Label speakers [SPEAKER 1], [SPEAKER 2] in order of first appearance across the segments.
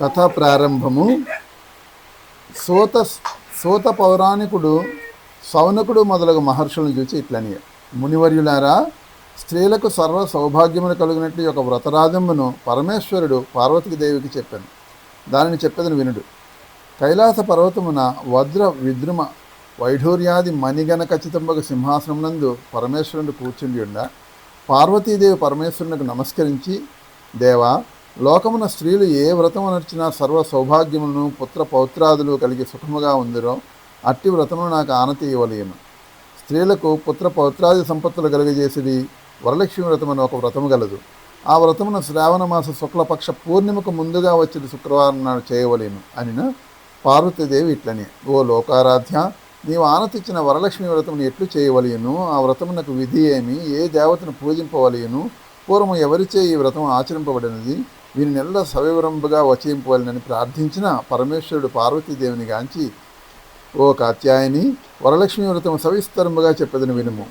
[SPEAKER 1] కథ ప్రారంభము సోత సోత పౌరాణికుడు సౌనకుడు మొదలగు మహర్షులను చూసి ఇట్లని. మునివర్యులారా స్త్రీలకు సర్వ సౌభాగ్యములు కలిగినట్లు ఒక వ్రతరాజంబును పరమేశ్వరుడు పార్వతికి దేవికి చెప్పాను. దానిని చెప్పేదని వినుడు. కైలాస పర్వతమున వజ్ర విద్రుమ వైఢూర్యాది మణిగణ ఖచ్చితంబకు సింహాసనమునందు పరమేశ్వరుడు కూర్చుండి ఉండ పార్వతీదేవి పరమేశ్వరునికి నమస్కరించి దేవా లోకమున స్త్రీలు ఏ వ్రతము నడిచినా సర్వ సౌభాగ్యములను పుత్ర పౌత్రాదులు కలిగి సుఖముగా ఉందిరో అట్టి వ్రతమును నాకు ఆనతి ఇవ్వలేను. స్త్రీలకు పుత్ర పౌత్రాది సంపత్తులు కలిగజేసిది వరలక్ష్మి వ్రతం అని ఒక వ్రతము గలదు. ఆ వ్రతమును శ్రావణమాస శుక్లపక్ష పూర్ణిమకు ముందుగా వచ్చిన శుక్రవారం నాడు చేయవలేను. అనిన పార్వతీదేవి ఇట్లని ఓ లోకారాధ్య నీవు ఆనతిచ్చిన వరలక్ష్మి వ్రతమును ఎట్లు చేయవలేను? ఆ వ్రతమునకు విధి ఏమి? ఏ దేవతను పూజింపవలేను? పూర్వం ఎవరిచే ఈ వ్రతం ఆచరింపబడినది? వీని నెల సవివరంబుగా వచయింపవలనని ప్రార్థించిన పరమేశ్వరుడు పార్వతీదేవిని గాంచి ఓ కాత్యాయని వరలక్ష్మి వ్రతం సవిస్తరముగా చెప్పదని వినుము.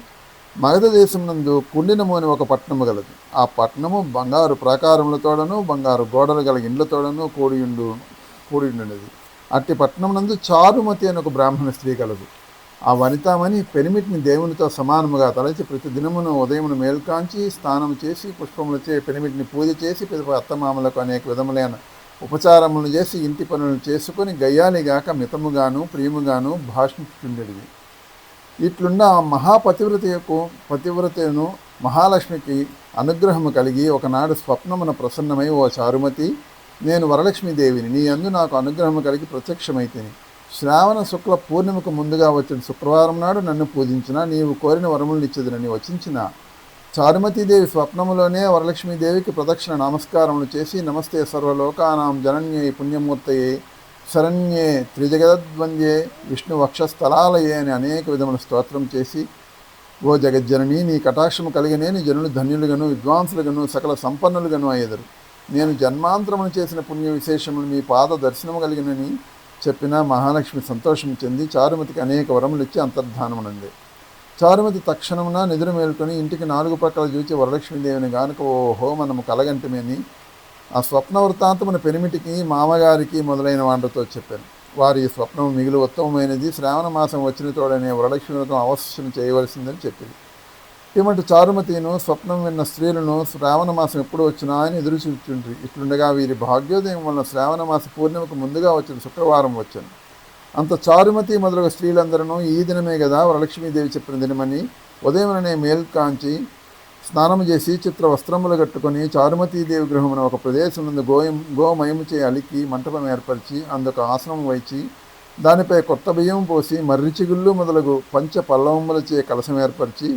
[SPEAKER 1] మగధ దేశమునందు నందు కుండినము అని ఒక పట్టణము గలదు. ఆ పట్టణము బంగారు ప్రాకారములతోడను బంగారు గోడలు గల ఇండ్లతోడను కూడియుండు కూడియుండున్నది అట్టి పట్టణమునందు చారుమతి అని ఒక బ్రాహ్మణ స్త్రీ కలదు ఆ వనితామని పెనిమిటిని దేవునితో సమానముగా తలచి ప్రతి దినమును ఉదయమును మేల్కాంచి స్నానం చేసి పుష్పములచే పెనిమిటిని పూజ చేసి పిదప అత్తమామలకు అనేక విధములైన ఉపచారములు చేసి ఇంటి పనులు చేసుకుని గయ్యాలిగాక మితముగాను ప్రియముగాను భాషించుండేది ఇట్లున్న ఆ యొక్క పతివ్రతను మహాలక్ష్మికి అనుగ్రహము కలిగి ఒకనాడు స్వప్నమున ప్రసన్నమై ఓ చారుమతి నేను వరలక్ష్మీదేవిని నీ అందు నాకు అనుగ్రహము కలిగి ప్రత్యక్షమైతేని. శ్రావణ శుక్ల పూర్ణిమకు ముందుగా వచ్చిన శుక్రవారం నాడు నన్ను పూజించిన నీవు కోరిన వరములను ఇచ్చేదని వచించిన. చారుమతీదేవి స్వప్నములోనే వరలక్ష్మీదేవికి ప్రదక్షిణ నమస్కారములు చేసి నమస్తే సర్వలోకానాం జనన్యే పుణ్యమూర్తయే శరణ్యే త్రిజగద్వంద్యే విష్ణు వక్షస్థలాలయే అని అనేక విధముల స్తోత్రం చేసి ఓ జగజ్జనని నీ కటాక్షము కలిగినేని జనులు ధన్యులుగాను విద్వాంసులుగాను సకల సంపన్నులుగాను అయ్యెదరు. నేను జన్మాంతరమును చేసిన పుణ్య విశేషములు మీ పాద దర్శనము కలిగినని చెప్పిన మహాలక్ష్మి సంతోషం చెంది చారుమతికి అనేక వరములు ఇచ్చి అంతర్ధానమునంది. చారుమతి తక్షణమున నిద్ర మేల్కొని ఇంటికి నాలుగు ప్రక్కల చూచి వరలక్ష్మీదేవిని గానుక ఓహో మనము కలగంటమని ఆ స్వప్న వృత్తాంతమున పెనిమిటికి మామగారికి మొదలైన వాటితో చెప్పాను. వారి స్వప్నం మిగిలి ఉత్తమమైనది. శ్రావణ మాసం వచ్చిన తోడనే వరలక్ష్మి వ్రతం అవశ్యం చేయవలసిందని చెప్పింది. ఇటువంటి చారుమతిను స్వప్నం విన్న స్త్రీలను శ్రావణ మాసం ఎప్పుడు వచ్చినా అని ఎదురు చూచుండ్రి ఇట్లుండగా వీరి భాగ్యోదయం వలన శ్రావణ మాస పూర్ణిమకు ముందుగా వచ్చిన శుక్రవారం వచ్చాను అంత చారుమతి మొదలగు స్త్రీలందరూ ఈ దినమే కదా వరలక్ష్మీదేవి చెప్పిన దినమని ఉదయముననే మేల్కాంచి స్నానం చేసి చిత్ర వస్త్రములు కట్టుకొని చారుమతీదేవి గృహమున ఒక ప్రదేశం నుండి గోయం గోమయముచే అలికి మంటపం ఏర్పరిచి అందుకు ఆసనం వైచి దానిపై కొత్త బియ్యం పోసి మర్రి చిగుళ్ళు మొదలగు పంచ పల్లవములచే కలసం ఏర్పరిచి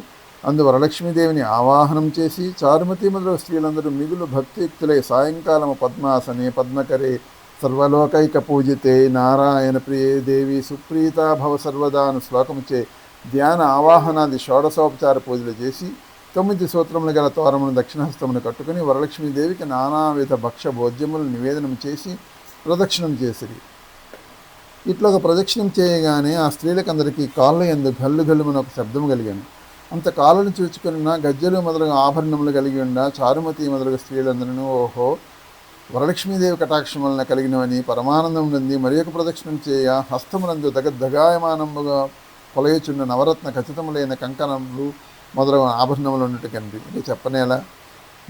[SPEAKER 1] అందు వరలక్ష్మీదేవిని ఆవాహనం చేసి చారుమతి మొదలగు స్త్రీలందరూ మిగులు భక్తియుక్తులై సాయంకాలము పద్మాసనే పద్మకరే సర్వలోకైక పూజితే నారాయణ ప్రియే దేవి సుప్రీత భవ సర్వదా అను శ్లోకముచే ధ్యాన ఆవాహనాది షోడశోపచార పూజలు చేసి తొమ్మిది సూత్రములు గల తోరమును దక్షిణహస్తమును కట్టుకుని వరలక్ష్మీదేవికి నానావిధ భక్ష భోజ్యములు నివేదనం చేసి ప్రదక్షిణం చేసిరి. ఇట్లా ఒక ప్రదక్షిణం చేయగానే ఆ స్త్రీలకందరికీ కాళ్ళ ఎందు గల్లు గల్లుమని ఒక శబ్దం కలిగాను. అంత కాలను చూచుకున్న గజ్జలు మొదలగు ఆభరణములు కలిగి ఉన్న చారుమతి మొదలగు స్త్రీలందరూ ఓహో వరలక్ష్మీదేవి కటాక్షం వలన కలిగినవని పరమానందం నుండి మరి ఒక ప్రదక్షిణం చేయ హస్తమునందు దగద్దగాయమానముగా పొలయచున్న నవరత్న ఖచ్చితములైన కంకణములు మొదలగు ఆభరణములు ఉన్నట్టు కనిపి చెప్పనేలా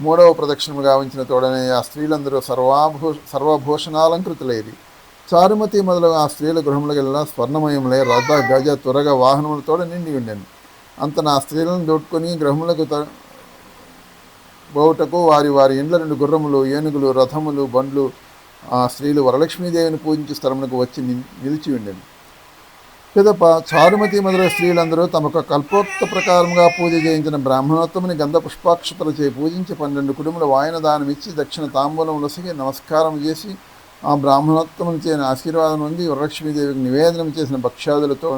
[SPEAKER 1] మూడవ ప్రదక్షిణము గావించిన తోడనే ఆ స్త్రీలందరూ సర్వాభూ సర్వభూషణాలంకృతులైరి. చారుమతి మొదలగు ఆ స్త్రీల గృహములకెల్లా స్వర్ణమయములై రథ గజ తురగ వాహనములతో నిండి ఉండెను. అంత నా స్త్రీలను దొట్టుకొని గ్రహములకు త బోవుటకు వారి వారి ఇండ్ల నుండి గుర్రములు ఏనుగులు రథములు బండ్లు ఆ స్త్రీలు వరలక్ష్మీదేవిని పూజించే స్థలమునకు వచ్చి ని- నిలిచి ఉండేది పిదప చారుమతి మొదలైన స్త్రీలందరూ తమకు కల్పోక్త ప్రకారంగా పూజ చేయించిన బ్రాహ్మణోత్తముని గంధ పుష్పాక్షతలచే పూజించి పన్నెండు కుటుంబల వాయన దానమిచ్చి దక్షిణ తాంబూలం లొసగి నమస్కారం చేసి ఆ బ్రాహ్మణోత్తముని చేయని ఆశీర్వాదం నుండి వరలక్ష్మీదేవికి నివేదనం చేసిన భక్ష్యాదులతో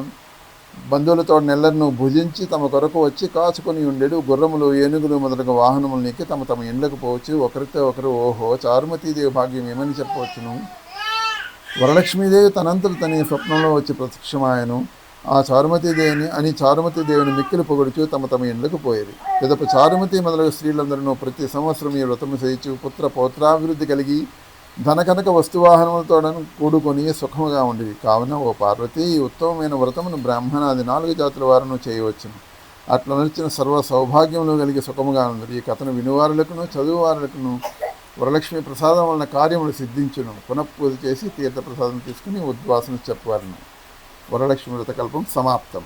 [SPEAKER 1] బంధువులతో నెల్లర్ను భుజించి తమ కొరకు వచ్చి కాచుకొని ఉండేడు. గుర్రములు ఏనుగులు మొదలగు వాహనములు తమ తమ ఇండ్లకు పోవచ్చు. ఒకరితో ఒకరు ఓహో చారుమతీదేవి భాగ్యం ఏమని చెప్పవచ్చును? వరలక్ష్మీదేవి తనంతట తన స్వప్నంలో వచ్చి ప్రత్యక్షమాయను. ఆ చారుమతీదేవిని అని చారుమతీదేవిని మిక్కిలు పొగడుచు తమ తమ ఇండ్లకు పోయేది. పిదప చారుమతి మొదలగు స్త్రీలందరూ ప్రతి సంవత్సరం ఈ వ్రతము చేయించు పుత్ర పౌత్రాభివృద్ధి కలిగి ధనకనక వస్తువాహనములతోడను కూడుకొని సుఖముగా ఉండేవి కావున ఓ పార్వతి ఈ ఉత్తమమైన వ్రతమును బ్రాహ్మణాది నాలుగు జాతుల వారును చేయవచ్చును. అట్లా నడిచిన సర్వ సౌభాగ్యములు కలిగి సుఖముగా ఉంది ఈ కథను వినువారులకును చదువువారులకును వరలక్ష్మి ప్రసాదం వలన కార్యములు సిద్ధించును. పునఃపూజ చేసి తీర్థ ప్రసాదం తీసుకుని ఉద్వాసన చెప్పవాలను. వరలక్ష్మి వ్రతకల్పం సమాప్తం.